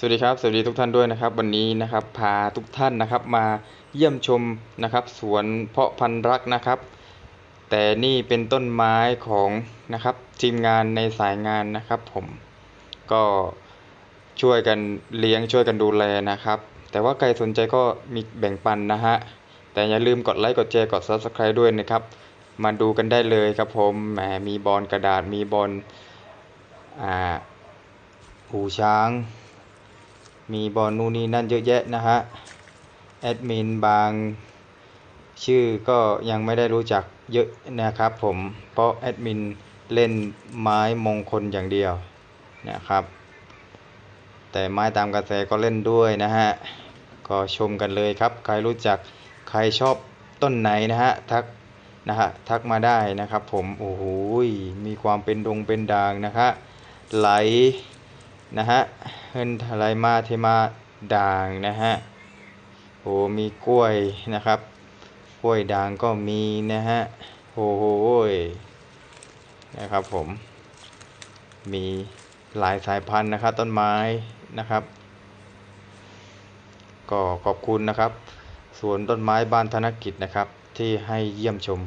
สวัสดีครับ สวัสดีทุกท่านด้วยนะครับ วันนี้นะครับพาทุกท่านนะครับมาเยี่ยมชมนะครับ สวนเพาะพันธุ์รักนะครับ แต่นี่เป็นต้นไม้ของนะครับทีมงานในสายงานนะครับผมก็ช่วยกันเลี้ยงช่วยกันดูแลนะครับ แต่ว่าใครสนใจก็มีแบ่งปันนะฮะแต่อย่าลืมกดไลค์กดแชร์กด Subscribe ด้วยนะครับ มาดูกันได้เลยครับผมแหมมีบอลกระดาษมีบอลอ่าหูช้าง มีบอลนู่นนี่นั่นเยอะแยะนะฮะแอดมินบางชื่อก็ยังไม่ได้รู้จักเยอะนะครับผมเพราะแอดมินเล่นไม้มงคลอย่างเดียวนะครับ แต่ไม้ตามกระแสก็เล่นด้วยนะฮะก็ชมกันเลยครับ ใครรู้จักใครชอบต้นไหนนะฮะทักนะฮะทักมาได้นะครับผมโอ้โหมีความเป็นดงเป็นด่างนะฮะไหล นะฮะเฮินทลายมาเทมาด่างนะฮะโอ้มีกล้วยนะครับกล้วยด่างก็มีนะฮะโอ้โหยนะครับผมมีหลายสายพันธุ์นะครับต้นไม้นะครับ ก็ขอบคุณนะครับสวนต้นไม้บ้านธนกิจนะครับ ที่ให้เยี่ยมชม